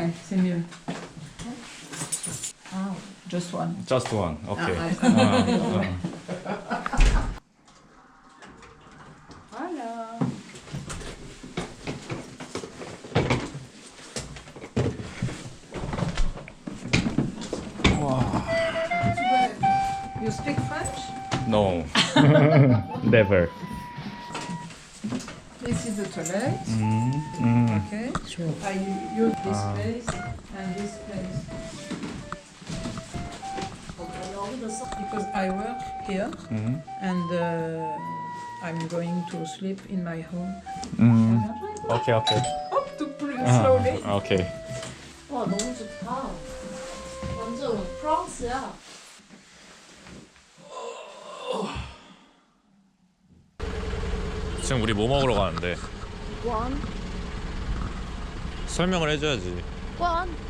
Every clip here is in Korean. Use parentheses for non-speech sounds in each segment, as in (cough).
Okay, c'est mieux. Oh, just one. Just one, okay. Ah. And this place. Because I work here 음. and uh, I'm going to sleep in my home. 음. 오케이, 오케이. Hop to pull it 아, slowly. 오케이. 와 너무 좋다. 완전 프랑스야. 지금 우리 뭐 먹으러 가는데? 关 설명을 해줘야지. 关 엥?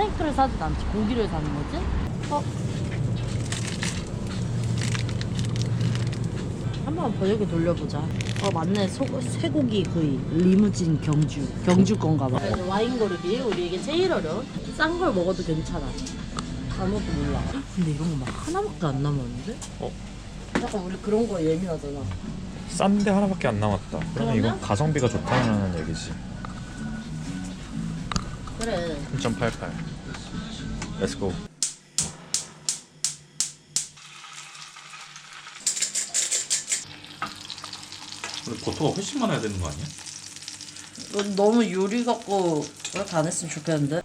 스테이크를 사진 않지 고기를 사는 거지? 어? 한번 번역기 돌려보자. 어 맞네 소, 쇠고기 구이 리무진 경주 경주 건가 봐. 와인 고르기 우리 이게 제일 어려워. 싼걸 먹어도 괜찮아. 아무것도 몰라. 근데 이런 거 막 하나밖에 안 남았는데? 어? 약간 우리 그런 거 예민하잖아. 싼데 하나밖에 안 남았다. 그러면 그러면? 이건 가성비가 좋다는 얘기지. 그래. 3.88. Let's go. 근데 버터가 훨씬 많아야 되는 거 아니야? 너 너무 요리 갖고 그렇게 안 했으면 좋겠는데?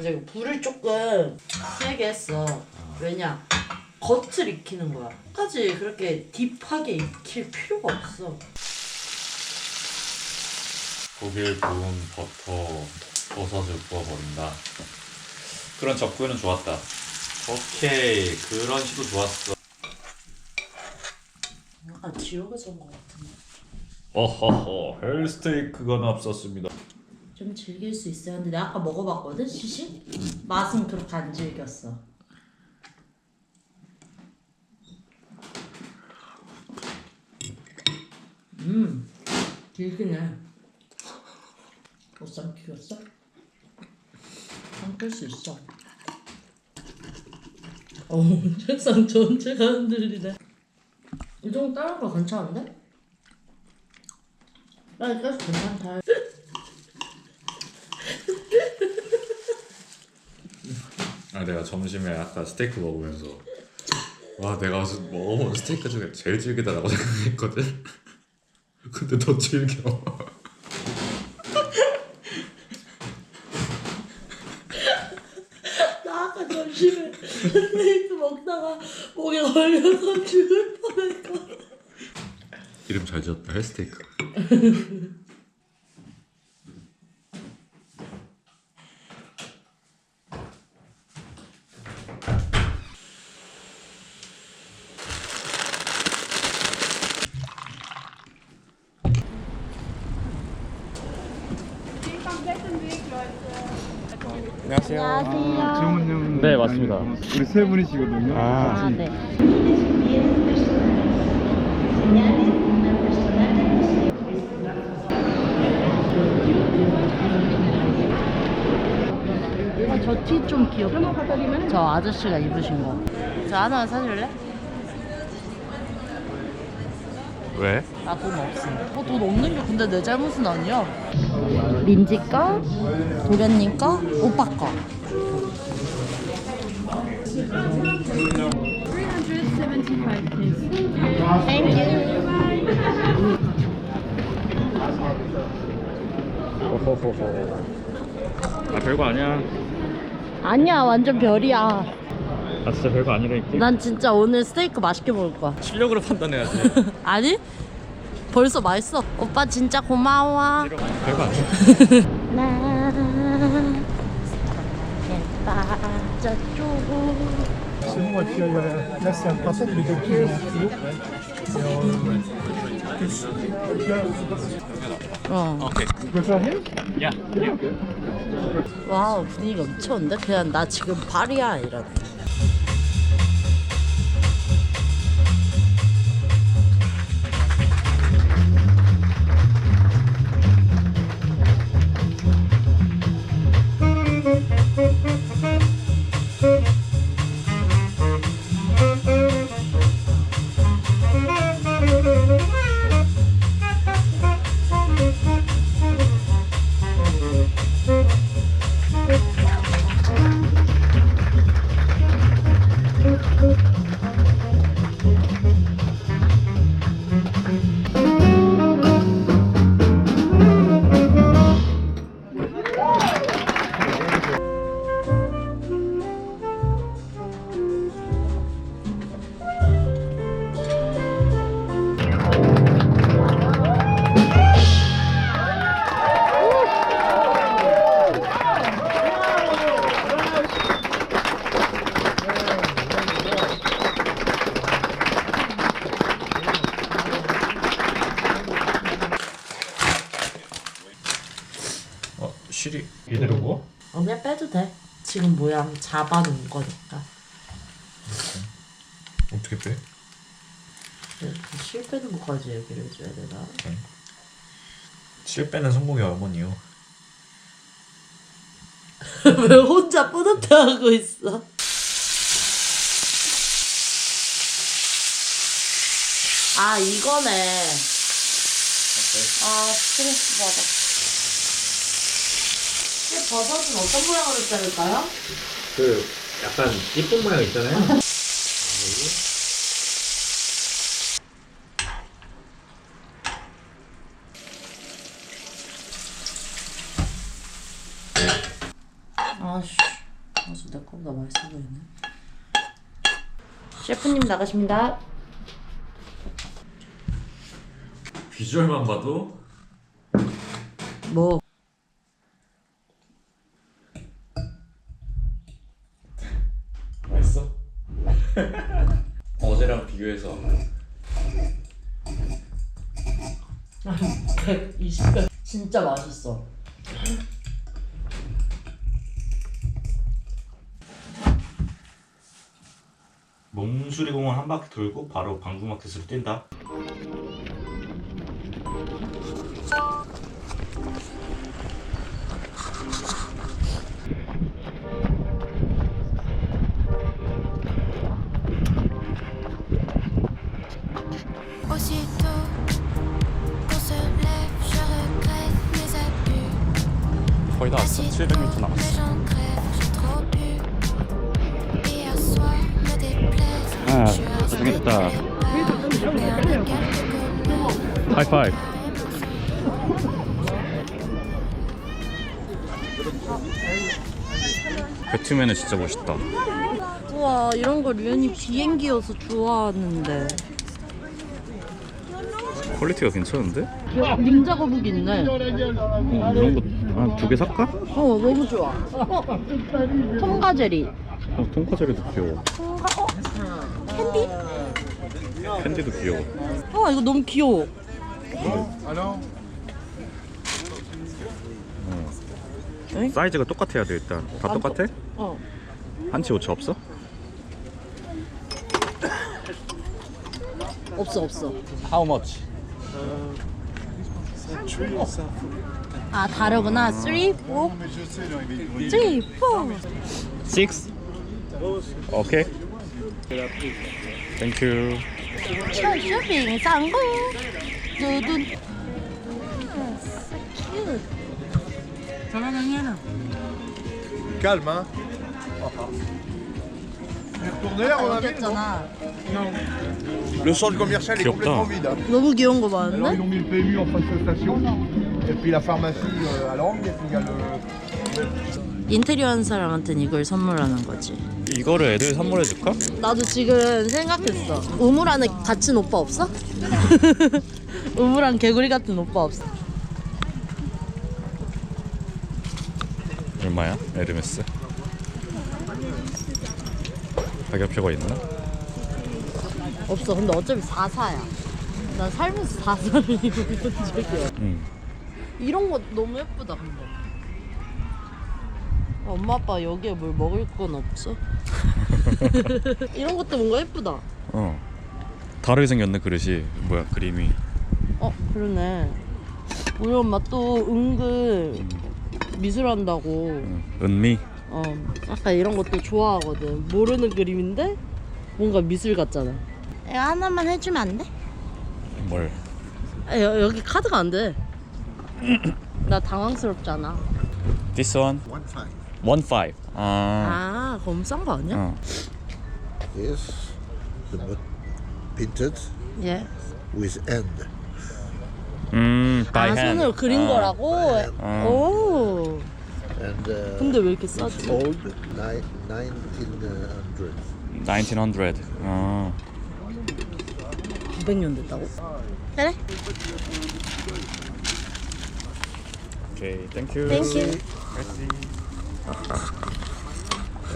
이제 이거 불을 조금 세게 했어. 왜냐? 겉을 익히는 거야. 끝까지 그렇게 딥하게 익힐 필요가 없어. 고기를 구운 버터 버섯을 구워버린다. 그런 접근은 좋았다. 오케이 그런 시도 좋았어. 약간 지옥에서 온것 같은데. 어허허 헬스테이크가 납쌌습니다. 좀 즐길 수 있어야 하는데 내가 아까 먹어봤거든 시식? 맛은 그렇게 안 즐겼어. 음, 길기네. 못 삼키겠어? 삼킬 수 있어. 어, 책상 전체가 흔들리네. 이 정도 다른 거 괜찮은데? 나 이거 괜찮다. 아 내가 점심에 아까 스테이크 먹으면서 와 내가 먹어본 스테이크 중에 제일 질기다라고 (laughs) 생각했거든. 근데 더 질겨. 나 아까 점심에 스테이크 먹다가 목에 걸려서 죽을 뻔했거든. 이름 잘 지었다 헬스테이크. (laughs) 안녕하세요. 안녕하세요. 주문용 네, 맞습니다. 우리 세 분이시거든요. 아. 아, 네. 아, 저티 좀 귀엽다. 저 아저씨가 입으신 거. 저 하나만 사줄래? 왜? 나 돈 없어. 어, 돈 없는 게 근데 내 잘못은 아니야. 민지 거, 도련님 거, 오빠 거. 호호호호. 아 별거 아니야. 아니야, 완전 별이야. 아 진짜 별거 아니라니까 난 진짜 오늘 스테이크 맛있게 먹을 거야. 실력으로 판단해야지 (laughs) 아니? 벌써 맛있어. 오빠 진짜 고마워. 별거 아니야 (laughs) C'est bon, et puis euh, là c'est un principe de kilos. 어. Faire mieux 와우 분위기가 미쳤는데? 그냥 나 지금 파리야 이러 지금 모양 잡아놓은 거니까. 어떻게 빼? 그실 빼는 것까지 얘기를 해줘야 되나? 실 빼는 성공의 어머니요 (laughs) 왜 혼자 뿌듯해하고 있어? 아 이거네. 아 스트레스. 이 버섯은 어떤 모양으로 자를까요? 그 약간 이쁜 모양 있잖아요 (laughs) 아씨, 아주 내 거보다 맛있어 보이네. 셰프님 나가십니다. 비주얼만 봐도 뭐? 맛있어? 어제랑 비교해서 120배. 진짜 맛있어. 몽수리공원 한 바퀴 돌고 바로 방구마켓으로 뛴다. 거의 다 왔어 Aussitôt 700m que 남았어. Ah, un 고생했다. 하이파이브 배트맨은 진짜 멋있다 우와 이런 거 류현이 비행기여서 좋아하는데. 퀄리티가 괜찮은데? 닌자 거북이 있네. 어, 이런 거 한 두 개 살까? 어 너무 좋아. 어, 통과제리. 어, 통과제리도 귀여워 통과 어 캔디? 캔디도 귀여워 어 이거 너무 귀여워. 사이즈가 똑같아야 돼 일단 다난 똑같아? 어. 한치 오차 없어? 없어 없어. How much? 아 다르구나. 3, 4. 3, 4. 6? 오케이 땡큐 쇼핑 성공. 두둔. So cute. Calme, hein Retourner on a vu. Le centre commercial est Qui complètement vide. hein. 너무 귀여운 거 Alors ils 많은데? ont mis le PMU en face de la station, et puis la pharmacie euh, à l'angle, et puis il y a le, 인테리어 하는 사람한테는 이걸 선물하는 거지. 이거를 애들 선물해 줄까? 나도 지금 생각했어. 우물 안에 갇힌 오빠 없어? (laughs) 우물 안 개구리 같은 오빠 없어? 얼마야? 에르메스 가격표가 있나? 없어. 근데 어차피 4사야. 난 살면서 4사를 (laughs) 입어본 적이 없어. 응 이런 거 너무 예쁘다 근데. 엄마 아빠 여기에 뭘 먹을 건 없어? (laughs) 이런 것도 뭔가 예쁘다. 어 다르게 생겼네 그릇이 뭐야 그림이 어 그러네. 우리 엄마 또 은근 미술한다고. 응. 은미 어 약간 이런 것도 좋아하거든. 모르는 그림인데 뭔가 미술 같잖아. 이거 하나만 해주면 안 돼? 뭘 아, 여, 여기 카드가 안 돼. 나 당황스럽잖아. This one? One five. One five 아 아 그럼 싼 거 아니야? 어. Yes. The but painted 예. with hand. 음 by 아 hand 손으로 그린 아. 거라고? 아. 오. And uh, 근데 왜 이렇게 싸지? old ni- 1900. 1900아 900년 됐다고? 그래? 오케이 땡큐 a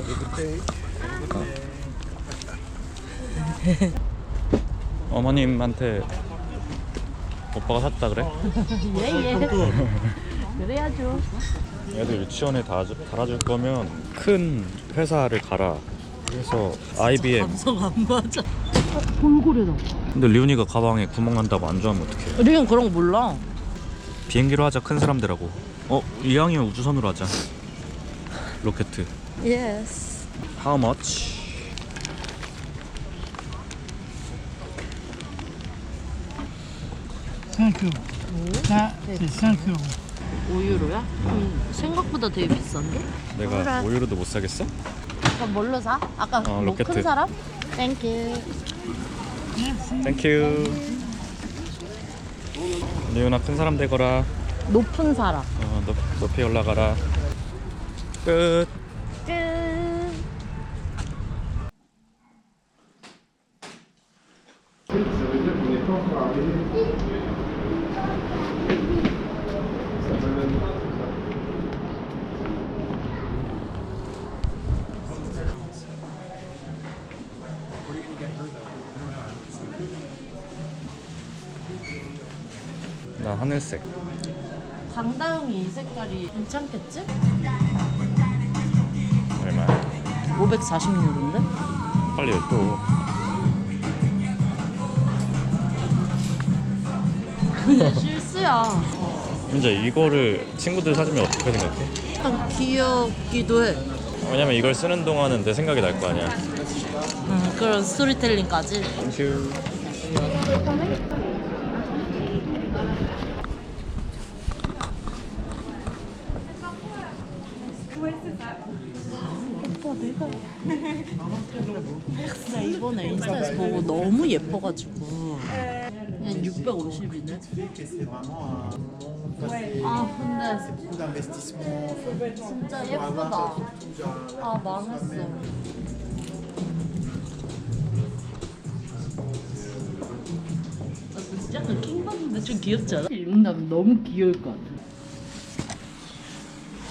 good day. 어머님한테 오빠가 샀다 그래? 예 예. (laughs) 그래야죠. 애들 유치원에 다, 달아줄 거면 큰 회사를 가라 그래서 IBM 감성 안 맞아. 돌고래다. 근데 리훈이가 가방에 구멍 난다고 안 좋아하면 어떡해 리온 그런 거 몰라. 비행기로 하자 큰 사람들하고 어? 이왕이면 우주선으로 하자 로켓 예스. How much? Cinq euros. Ça, c'est 5 euros. 5유로야? 음, 생각보다 되게 비싼데? 내가 그래. 5유로도 못 사겠어? 그럼 뭘로 사? 아까 어, 뭐큰 로켓. 사람? 땡큐. 땡큐 리훈아 큰 사람 되거라 높은 사람. 어, 높, 높이 올라가라 끝 끝. 나 하늘색 강다영이 이 색깔이 괜찮겠지? 얼마야? 540유로인데? 빨리 또 (laughs) 실수야. 이제 이거를 친구들 사주면 어떻게 생각해? 약간 귀엽기도 해. 왜냐면 이걸 쓰는 동안은 내 생각이 날 거 아니야 음, 그런 스토리텔링까지. 땡큐 나 이번에 인스타에서 보고 너무 예뻐가지고 그냥 650이네. 아 근데 진짜 예쁘다. 아 망했어. 나 진짜 약간 킹 받는데 좀 귀엽지 않아? 입는다면 너무 귀여울 것 같아.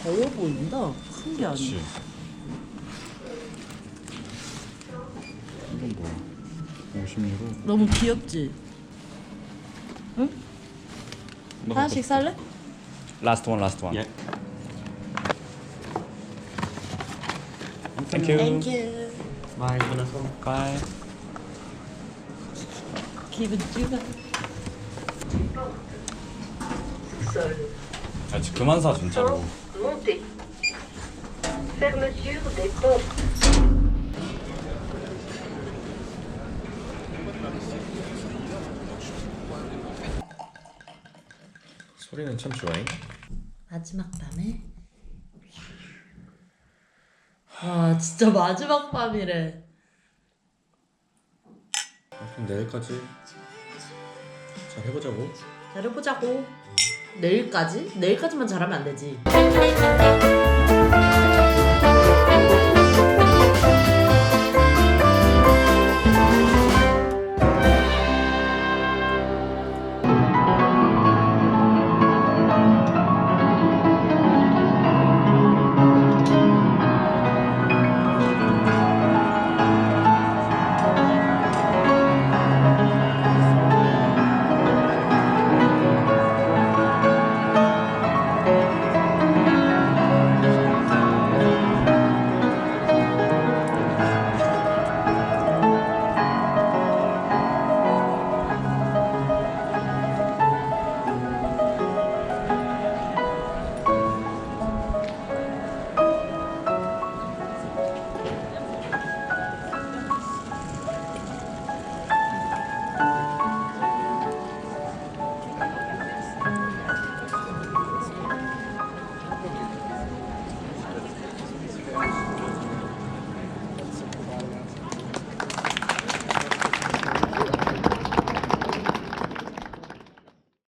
더워 보인다. 큰 게 아니야. 이건 뭐야 50유로 너무 귀엽지? 하나씩 살래? 라스트 원 라스트 원 예. 땡큐. 마이 보너스. 바이 기분 좋아. 아 진짜 그만 사 진짜로 Montée. Fermeture des ponts. 소리는 참 좋아해 마지막 밤에? 와 진짜 마지막 밤이래. 그럼 내일까지 잘 해보자고. 잘 해보자고. 내일까지? 내일까지만 잘하면 안 되지